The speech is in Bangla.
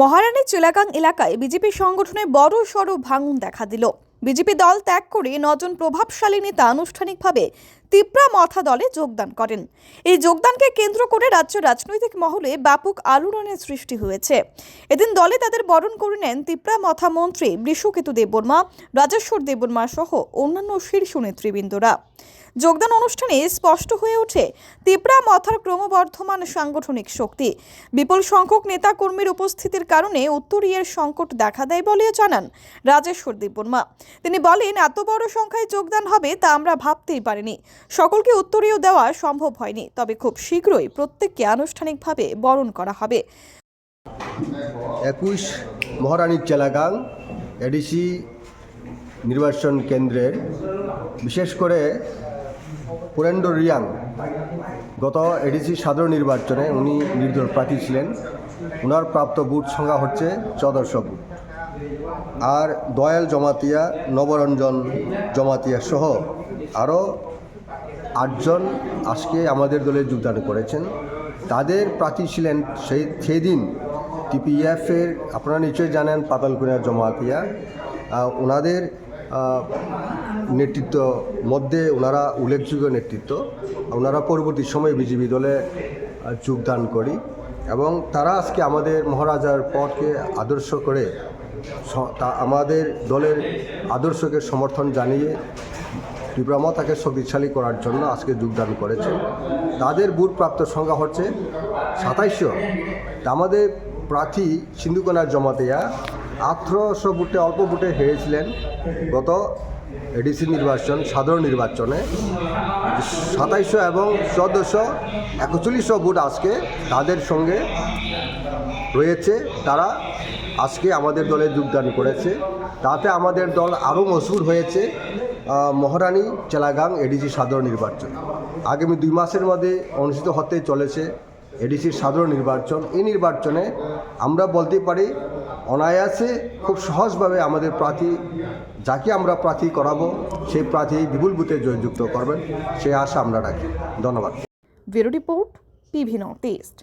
মহারানী চিলাকাং এলাকায় বিজেপি সংগঠনে বড় সড় ভাঙন দেখা দিল। বিজেপি দল ত্যাগ করে নজন প্রভাবশালী নেতা আনুষ্ঠানিকভাবে তিপ্রা মথা দলে যোগদান করেন। এই যোগদানকে কেন্দ্র করে রাজ্য রাজনৈতিক মহলে ব্যাপক আলোড়নের সৃষ্টি হয়েছে। এদিন দলে তাদের বরণ করে নেন তিপ্রা মথা মন্ত্রী বৃষকেতু দেববর্মা, রাজেশ্বর দেববর্মা সহ অন্যান্য শীর্ষ নেতৃবৃন্দরা। যোগদান অনুষ্ঠানে স্পষ্ট হয়ে ওঠে, তিপ্রা মথার ক্রমবর্ধমান সাংগঠনিক শক্তি। বিপুল সংখ্যক নেতাকর্মীর উপস্থিতির কারণে উত্তরীয়ের সংকট দেখা দেয় বলে জানান রাজেশ্বর দেববর্মা। তিনি বলেন, এত বড় সংখ্যায় যোগদান হবে তা আমরা ভাবতেই পারিনি। সকলকে উত্তরীয় দেওয়া সম্ভব হয়নি, তবে খুব শীঘ্রই প্রত্যেককে আনুষ্ঠানিকভাবে বরণ করা হবে। একুশ মহারানীর চেলাগাং এডিসি নির্বাচন কেন্দ্রের, বিশেষ করে পুরেন্দ্র রিয়াং, গত এডিসি সাধারণ নির্বাচনে উনি নির্দল প্রার্থী ছিলেন। ওনার প্রাপ্ত বুথ সংখ্যা হচ্ছে চোদ্দশো বুথ। আর দয়াল জমাতিয়া, নবরঞ্জন জমাতিয়া সহ আরও আটজন আজকে আমাদের দলে যোগদান করেছেন। তাদের প্রার্থী ছিলেন সেই সেই দিন টিপিএফের আপনারা নিশ্চয়ই জানেন পাতালকুনিয়া জমাতিয়া। ওনাদের নেতৃত্ব মধ্যে ওনারা উল্লেখযোগ্য নেতৃত্ব। ওনারা পরবর্তী সময়ে বিজেপি দলে যোগদান করি এবং তারা আজকে আমাদের মহারাজার পথকে আদর্শ করে আমাদের দলের আদর্শকে সমর্থন জানিয়ে ত্রিপুরামা তাকে শক্তিশালী করার জন্য আজকে যোগদান করেছে। তাদের বুথ প্রাপ্ত সংখ্যা হচ্ছে সাতাইশশো। আমাদের প্রার্থী সিন্ধুকোনার জমাতেয়া আঠারোশো বুটে, অল্প বুটে হেরেছিলেন গত এডিসি নির্বাচন, সাধারণ নির্বাচনে। সাতাইশশো এবং চোদ্দোশো একচল্লিশশো বুট আজকে তাদের সঙ্গে রয়েছে। তারা আজকে আমাদের দলে যোগদান করেছে। তাতে আমাদের দল আরও মজবুত হয়েছে মহারানী চেলাগাং এডিসি সাধারণ নির্বাচন। আগামী দুই মাসের মধ্যে অনুষ্ঠিত হতে চলেছে এডিসির সাধারণ নির্বাচন। এই নির্বাচনে আমরা বলতে পারি, অনায়াসে খুব সহজভাবে আমাদের প্রার্থী, যাকে আমরা প্রার্থী করাবো, সেই প্রার্থী বিপুল বুথে জয়যুক্ত করবেন। সেই আশা আমরা রাখি। ধন্যবাদ। Bureau report PV north east